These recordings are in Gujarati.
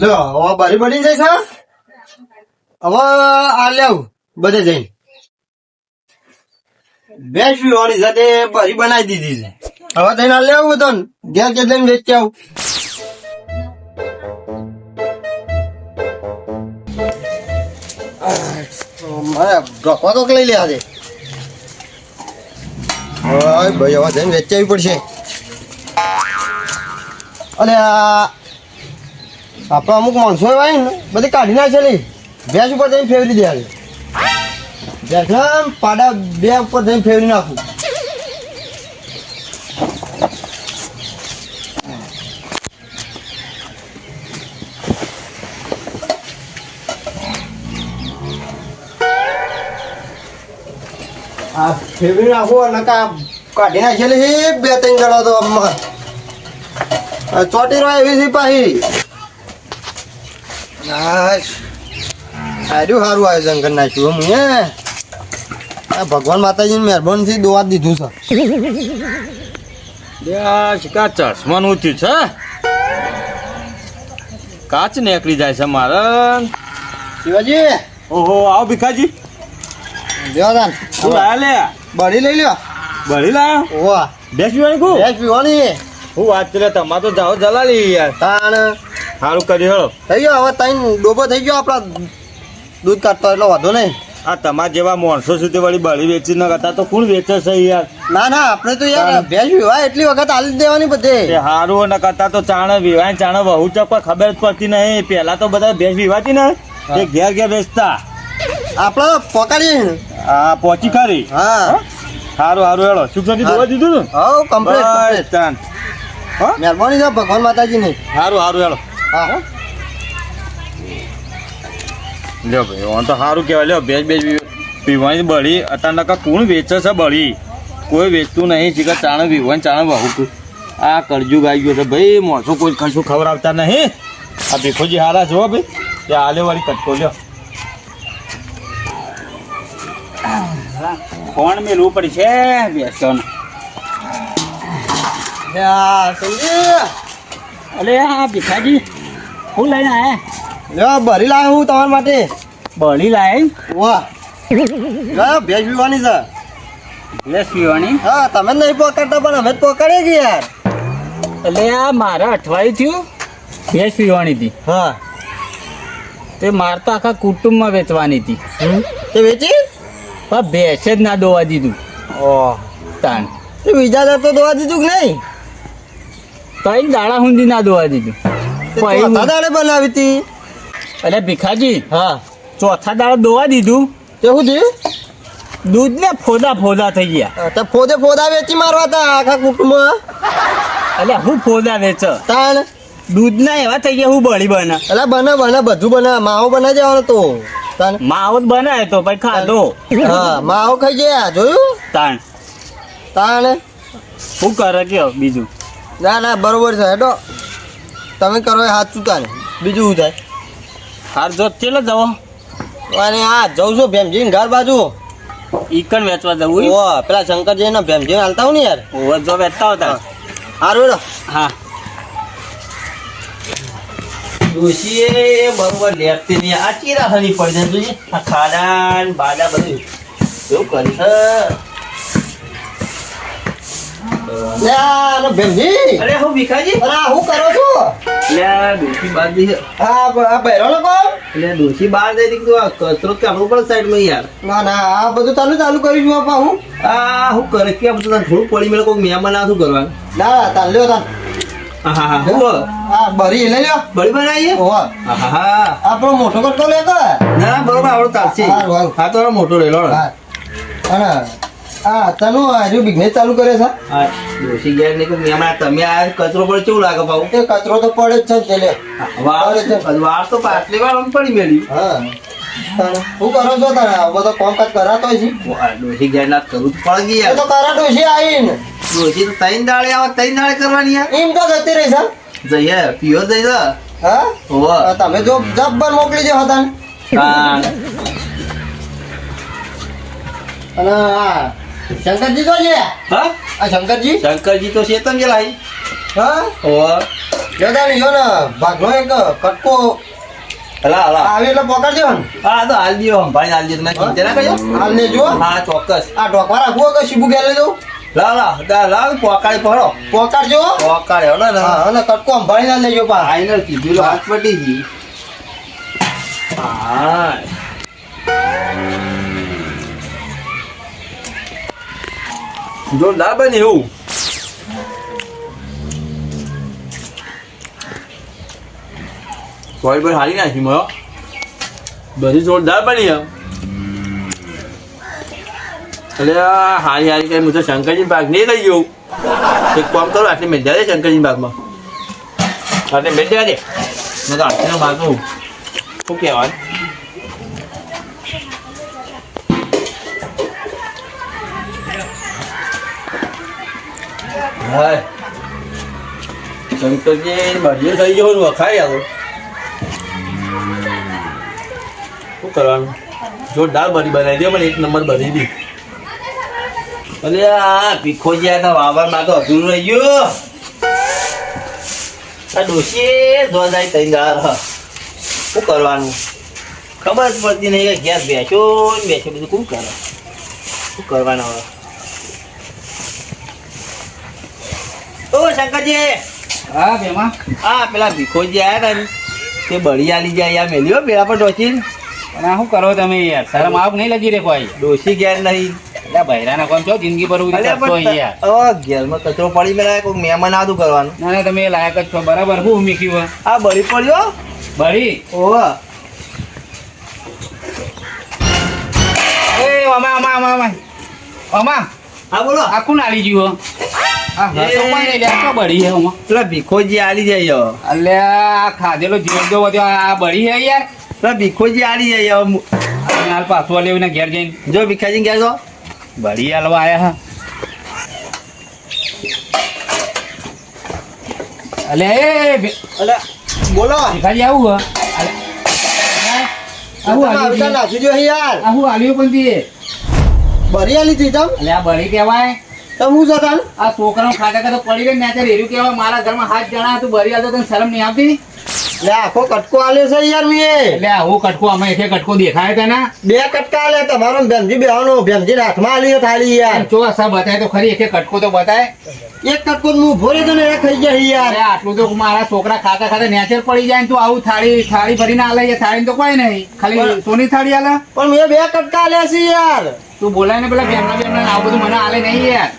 લો, હવે બરી બની છે હવે આ લેવું, બધે જઈને. બેસ્ટ પીવાની સાથે બરી બનાવી દીધી છે. હવે તઈને આ લેવું બધું ઘેર કે જઈને વેચી આવું. મારે ગપા તો લઈ લે આજે. ભાઈ હવે જઈને વેચાવી પડશે. આ આપણે અમુક માણસો હોય ને, બધી કાઢી નાખેલી ભેંસ ઉપર જઈને ફેરવી દે ભેંસ પાડા બે ઉપર જઈને ફેરવી નાખું. આ ફેરવી નાખું અને કા કાઢી નાખેલી બે, ત્રણ જણા તો ચોટી રહી એવી છે આશ. સારું સારું આયોજન કરી નાખ્યું હું હે ભગવાન માતાજીની મહેરબાનીથી દોવા દીધું છે. શિકાર ચશ્માનું થયું છે? કાચ નીકળી જાય છે મારે. શિવાજી ઓહો આવો ભીખાજી. તાન. શું લાયા લે? બળી લઈ લ્યો. બળી લાયા? ઓવા બેસ પીવાની કુ? બેસ પીવાની. હું વાત કરે તમારે તો જાઓ જલાલી યાર. તાણ. સારું કર્યું હેળો. થઈ ગયો હવે તઈ ડોબો થઈ ગયો આપણા દૂધ કાઢતો એટલો વાંધો નહીં. આ તમારા જેવા માણસો સુધી વળી બળી વેચી ન કરતા તો કોણ વેચે છે યાર? ના ના આપણે તો યાર ભેજ વિવાહ એટલી વખત આલી જ દેવાની બધે. હારું ન કરતા તો ચાણે વિવાહ ચાણે વહુ ચક ખબર જ પડતી નહીં. પહેલા તો બધા ભેજ વિવાતી ને એ ઘેર ઘેર વેચતા. આપણે પકડીએ હા પહોંચી ખરી. હા. સારું સારું હેળો. શું જોવા દીધું ને? બસ કમ્પ્લીટ હા? મહેરબાની છે ભગવાન માતાજીની. સારું સારું હેળો. હા. લ્યો ભાઈ, ઓન તો સારું કહેવાય. લ્યો, ભેજ બેજ પીવાની બળી. નકા કોણ વેચે છે બળી? કોઈ વેચતું નહીં. શીખર ચાણે પીવાની ચાણે બહુ આ કરજુ ગાઈ ગયો છે. ભાઈ, મોસો કોઈ કશું ખબર આવતા નહીં. આ ભીખોજી હારા જો ભાઈ? તે આલે વાળી કટકો, લ્યો. કોણ મેલવું પડશે? બેસન. અલે હા ભીખાજી. હું લઈને આયા? લ્યો ભરી લાવ્યો હું તમારા માટે. ભરી લાય વાહ. લ્યો ભેજ પીવાની છે. ભેજ પીવાની? હા તમે નહીં પકડતા પણ અમે જ પકડીએ છીએ યાર. એટલે આ મારા અઠવાડિયું થયું ભેંસ પીવાની હતી. હા. તે માર તો આખા કુટુંબમાં વેચવાની હતી. તે વેચી? પણ ભેંસે જ ના દોવા દીધું. ઓહ તાણ. તે બીજા દર તો દોવા દીધું કે નહીં? કઈ દાડા સુધી ના દોવા દીધું. ચોથા દાડે બનાવી હતી? એટલે ભીખાજી હા. ચોથા દાડા દોવા દીધું. તે શું થયું દૂધ ને ફોદા ફોદા થઈ ગયા. ફોદે ફોદા વેચી મારવા હતા આખા કુટુંબમાં? એટલે હું ફોદા વેચ. તાણ? દૂધ ના એવા થઈ ગયા હું બળી બને. એટલે બને બને બધું બને. માવો બના દેવાનો તો. તાણ? માવો બનાવે તો પછી ખાધો. હા માવો ખાઈ ગયા જોયું? તાણ. તાણ? શું કરે કે બીજું? ના ના બરોબર છે હેડો. તમે કરો એ હાથ ચૂતા ને બીજું શું થાય? હાર જો ચેલો જવો? અને હા જઉં છું ભેમજી ઘર બાજુ. ઈકન વેચવા જવું ઓ પેલા શંકરજી ને ભેમજી હાલતા હું ને યાર? ઓ જો વેચતા હતા હારું હા. ડોશીએ બરોબર લેફ્ટની નહીં આ ચીરા હરી પડી જાય જોજે આ ખાડા ને બાડા બધું. એવું કરી છે? અરે હું ભીખાજી? અરે હું કરો છો? એટલે ડોશી બહાર જઈ કચરો કાઢવો પડે સાઈડમાં યાર ના ના આ બધું ચાલુ ચાલુ કરી છું હું આ હું કરે કે બધું થોડું પડી મેળે કોઈ મહેમાન શું કરવાનું ના તાન લ્યો તાન હા હા હા હું બરી લઈ બનાવીએ હા હા હા આપણો મોટો કટકો લેતો ના બરોબર આવડો ચાલશે. હા તો મોટો લઈ લો હા અને હજુ બિઝનેસ ચાલુ કરે છે. હા ગયા તમે આ કચરો પડે કેવું લાગે પાઉ એ કચરો તો પડે જ છે વાળ વાળ તો પાટલી વાળ આમ પડી મેળી હા. શું કરો છો તારે આ બધો કામકાજ કરાતો છે. ડોશી ગયા ના તો તો દાળે આવે ત્રણ દાડે કરવાની એમ તો જતી રહી જઈએ પીઓ જઈ હા? તમે જો જબ્બર મોકલી દો હતા હા. અને આ શંકરજી તો છે? હા? આ શંકરજી? શંકરજી તો ચેતન ગયેલા હી? હા ઓ દાદા ને જો ને ભાગનો એક કટકો. હલા હલા આવે એટલે પકડજો ને. હા તો હાલ દિયો ભાઈ હાલ દિયો. તમે ચિંતા ના કરજો. હાલ ને જો હા ચોક્કસ. આ ઢોકવા રાખવો કે શીબુ ગેલે જો લા લા દા લા પોકાડી પડો. પોકાડજો પોકાડે હલો ને. હા અને કટકો ભાઈ ના લેજો પા ફાઈનલ કીધું હાથ પટી ગઈ હા. જોરદાર બને એવું. કોઈ પણ હારી નાખી મળો બધી જોરદાર બની એટલે હારી હારી કઈ હું તો શંકરજી ભાગ નહીં લઈ ગયો. એક કામ કરો, આટલી મેં જાય શંકરજી ભાગમાં. આટલી મેં જાય દે. મેં તો આટલીનો ભાગ શું કહેવાય હાય. શંકરજી થઈ ગયો વખાઈ આવો. શું કરવાનું? જોરદાર બની બનાવી દે, મને એક નંબર બની દી. અરે આ ભીખોજી આ વાવરમાં તો અધૂરું રહી ગયું. આ ડોશી જોરદાર તૈયાર હ શું કરવાનું? ખબર પડતી નહીં કે ગેસ બેસો બેસો બધું શું કરે? શું કરવાના હવે? શંકરજી હા બેમાં હા પેલા ભીખોજી આવ્યા ને તે બળી આલી જાય યાર મેલ્યો પેલા પર ડોસી અને આ શું કરો તમે યાર? શરમ આવ નહીં લગી રે કોઈ. ડોસી ઘેર નહીં એટલે બૈરાના કોમ છો? જિંદગી પર ઘેરમાં કચરો પડી મેળા કોઈ મહેમાન આદું કરવાનું. ના તમે લાયક જ છો. બરાબર શું મીક્યું આ બળી પડ્યો? બળી? એ અમા અમા અમા અમા અમા હા બોલો. આખું નાળી ગયું પેલા ભીખોજી આલી જાય. અલ્યા આ ખાધેલો જીવતો વધ્યો આ બળી હે યાર. પેલા ભીખોજી આલી જાય હવે. આ નાલ લેવું ને ઘેર જઈને. જો ભીખાજી ઘેર જો. બળી હાલવા આયા હા. અલે અલે બોલો. ભીખાજી આવું. આવું હાલ્યું પણ તે બરી આલી હતી તમ. અલે આ બળી કહેવાય. હું જતા આ છોકરાઓ ખાતા ખાતા પડી ગઈ ને ત્યારે કહેવાય. મારા ઘરમાં હાથ જણા તું ભરી આવતો તને શરમ નહીં આવતી લે આખો કટકો આલે છે યાર મેં આવું કટકો અમે એકે કટકો દેખાય તને? બે કટકા આલે તમારો ભેમજી બેવાનો. ભેમજી હાથમાં થાળી યાર. જો સા બતાય તો ખરી એકે કટકો તો બતાય. એક કટકો હું ભોરે તને એ ખાઈ જાય યાર. આટલું તો મારા છોકરા ખાતા ખાતા નેચર પડી જાય ને તું આવું થાળી થાળી ભરીને આલે થાળી તો કોઈ નહીં. ખાલી સોની થાળી આલે. પણ મેં બે કટકા આલ્યા છે યાર. તું બોલાય ને પેલા બેમના બેમના આવું બધું મને આલે નહીં યાર.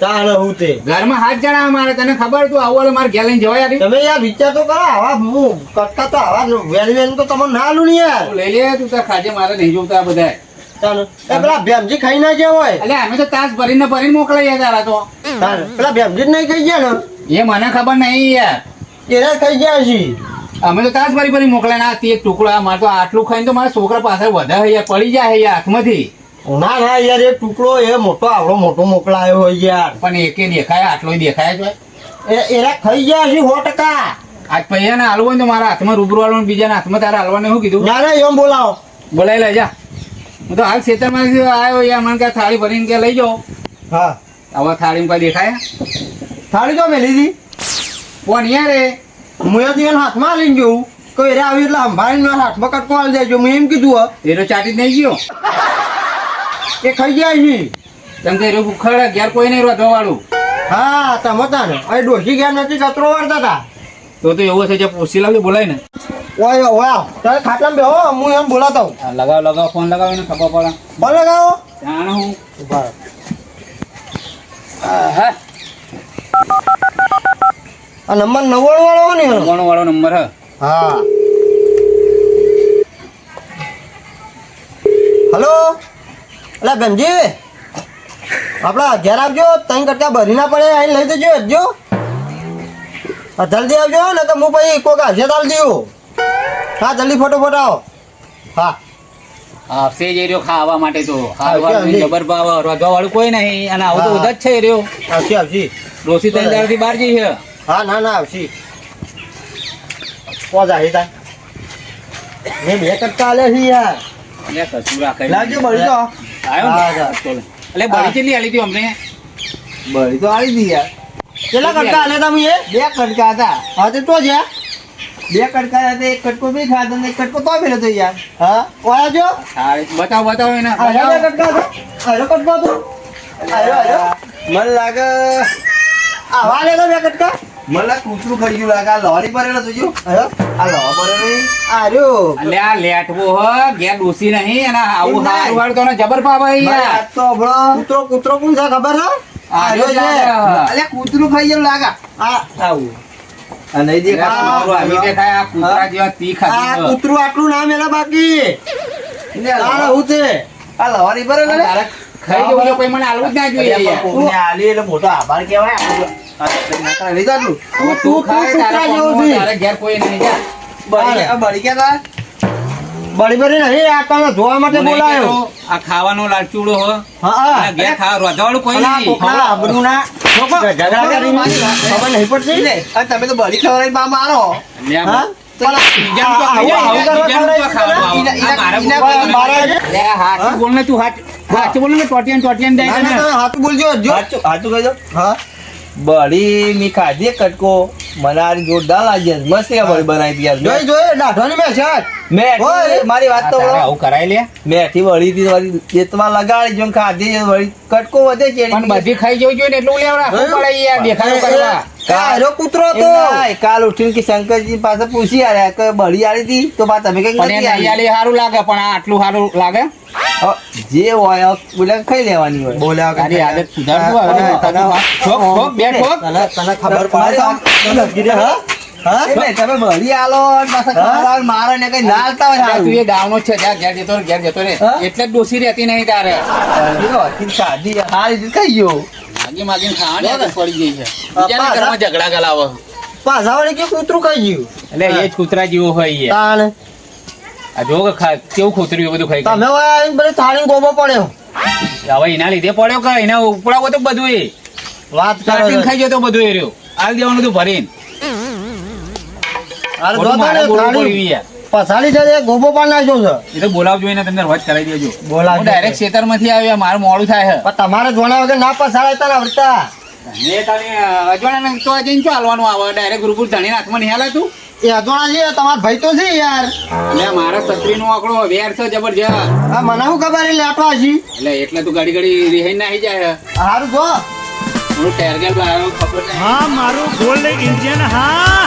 તાણ હું તે? ઘરમાં હાથ જણા મારે તને ખબર તું આવું મારે ઘેર લઈને જવાય યાર તમે યાર વિચાર તો કરો આવા હું કટકા તો આવા વેલ વેલ તો તમને ના આલું યાર. લઈ લે તું તાર ખાજે મારે નહીં જોતા બધા તાણ એ પેલા ભેમજી ખાઈ ના ગયા હોય. એટલે અમે તો તાસ ભરીને ભરીને મોકલાઈએ તારા તો. પેલા ભેમજી જ નહીં ખાઈ ગયા ને? એ મને ખબર નહીં યાર. એના ખાઈ ગયા છે અમે તો તાસ ભરી ભરી મોકલા ના એક ટુકડો મારે તો આટલું ખાઈને તો મારા છોકરા પાછળ વધારે પડી જાય હાથમાંથી. ના ના યાર એ ટુકડો એ મોટો આવડો મોટો મોકલાયો હોય યાર. પણ એકે દેખાય આટલો દેખાય હોય. એરા ખાઈ ગયા છે સો ટકા. આજ પૈયા ને હાલવો ને તો મારા હાથમાં રૂબરૂ હાલવાનું બીજાના હાથમાં તારા હાલવાને શું કીધું? ના ના એમ બોલાવો. બોલાવી લેજા. જા હું તો હાલ ખેતરમાં આવ્યો યાર મને ક્યાં થાળી ભરીને ક્યાં લઈ જાઓ. હા. હવે થાળીમાં કોઈ દેખાય? થાળી તો મેલી હતી કોણ યાર એ? હું એને હાથમાં હાલીને ગયું કોઈ એરા આવી એટલે સંભાળીને હાથમાં કટકો આલી દેજો મેં એમ કીધું હો. એ તો ચાટી નહીં ગયો. એ ખાઈ જાય છે તમે એ ભૂખડ ઘેર કોઈ નહીં રોધવા વાળું હા તમે તા ને. અહીં ડોસી ગયા નથી કચરો વાળતા હતા તો તો એવું છે જે પૂછી લાવજો બોલાય ને. ઓય ઓય તારે ખાટલા બેહો હું એમ બોલાતો હા, લગાવ લગાવ ફોન લગાવ એને ખબર પડે. ફોન લગાવો. જાણ હું. ઊભા હા આ નંબર નવ્વાણું વાળો ને? નવ્વાણું વાળો નંબર હે. હા. હલો? અલા બેનજી આપણા ઘેર આવજો ત્રણ કરતા ભરી ના પડે અહીં લઈ દેજો હજો જલ્દી આવજો ને તો હું પછી કોઈક હશે તાલ દઉં. હા જલ્દી ફોટો આવો. હા. જ રહ્યો ખાવા માટે તો. જબર વાળું કોઈ નહીં અને આવું તો ઉધા જ છે રહ્યો. આવશે આવશે. ડોસી ત્રણ દાડાથી બહાર જઈ છે. હા ના ના આવશે. આવી તા મેં બે કટકા આલે છે યાર. કશું રાખે નહીં. લાવજો તો આવ્યો. એટલે બળી કેટલી આલી હતી અમને? બળી તો આલી દી યાર. કેટલા કટકા આલે? તમે એ? બે કટકા હતા. હા તે તો જ્યાં બે કટકા હતા એક કટકો બી ખાધો ને એક કટકો તો મેળ્યો તો યાર. હા ઓયા જો સારી. બતાવો બતાવો એને. આયો કટકા તો આયો કટકો તો આયો આયો મને લાગે આવા લે તો બે કટકા. મને કૂતરું ખાઈ ગયું લાગે. આ લોરી ભરેલો જોજો આ લોહા ભરેલો આર્યો. આ લેટવો હ. ઘેર ડોસી નહીં. અને આવું હાર હારું તો જબર પાવે મારી યાર તો હંભળો. કૂતરો કૂતરો કોણ છે? ખબર હ આર્યો છે. અલે કૂતરું ખાઈ ગયું લાગે. આ આવું. અને દેખાતું. તમારું આવી તે થાય આ કૂતરા જેવા તીખા આ. કૂતરું આટલું ના મેલા બાકી. ને આ હું છે? આ લોરી ભરેલો ને? ખાઈ જવું કોઈ મને આલવું જ ના જોઈએ યાર. પણ આલી એટલે મોટો આભાર કહેવાય જેવો માટે બોલાયો આ ખાવાનો લાલચુડો હા ઘેર ખાવા રોધવાવાળું કોઈ કરીને ખબર નહીં પડતી લે, તમે તો બળી ખવડાવીને બા મારો ખવડાવી બોલ- ને. તું હાચ- બોલ ને ટોટિયાન ટોટિયાન ના, ના, હાથું બોલજો હાચું કહી દો. હા. બળી મી ખાધી કટકો. મને જોરદાર લાગી મસ્ત બળી બનાવી દીધી જોઈ જોઈ દાઢવાની મેં છે મેં મારી વાત તો આવું કરાય લે. મેથી બળી હતી મારી પેટમાં લગાડી જો ખાધી વળી કટકો વધે છે પણ બધી ખાઈ જવું જોઈએ ને એટલું લેવડ. રાખવું પડે યાર દેખાડો કરવા. કૂતરો તો. કાલ ઉઠીને કે શંકરજી પાસે પૂછી આવ્યા કે બળી આવી હતી તો બા તમે કઈ નથી લાગે પણ આ આટલું સારું લાગે? જે હોય બોલે ખાઈ લેવાની હોય. બોલે તારી આદત સુધારવું આવે. તને ઠોક, ઠોક, બે ઠોક. તને તને ખબર પડે તો ગીરે હા? એટલે ડોસી રહેતી નહીં તારે. ઝઘડા ગલાવો પાછા વળી કે કૂતરું ખાઈ ગયું? એટલે એ જ કૂતરા જેવું હોય તાણ. આ જો કે ખા- કેવું ખોતર્યું બધું ખાઈ તમે આવીને બધી થાળી ગોબો પડ્યો. હવે એના લીધે પડ્યો કે એના ઉપડાવો તો બધું એ વાત ખાઈ જતો બધું એ રહ્યો. આલ દેવાનું હતું ભરીને. અરે જો તો થાળી છે ગોબો પાડ નાખ્યો છે. એ તો બોલાવજો એને તમને રોજ કરાવી દેજો. બોલાવજો. ડાયરેક્ટ ખેતરમાંથી આવ્યા મારું મોડું થાય છે. પણ તમારે જોણા વગર ના પછાડાય તારા આવડતા ચાલવાનું તને તો જઈને શું આવે ડાયરેક્ટ ગુરુપુર ધણી હાથમાં નહીં હાલે તું? એ અજોણા છે તમારા ભાઈ તો છે યાર. એટલે મારા છત્રીનો આંકડો વેર છે જબરજસ્ત. હા મને શું ખબર એટલે લેટવા હજી? એટલે એટલે તું ઘડી ઘડી રિહાઈ નાહી જાય સારું જો. થોડું ટેરગેલ ખબર હા મારું ગોલ્ડ ઇન્ડિયન હા.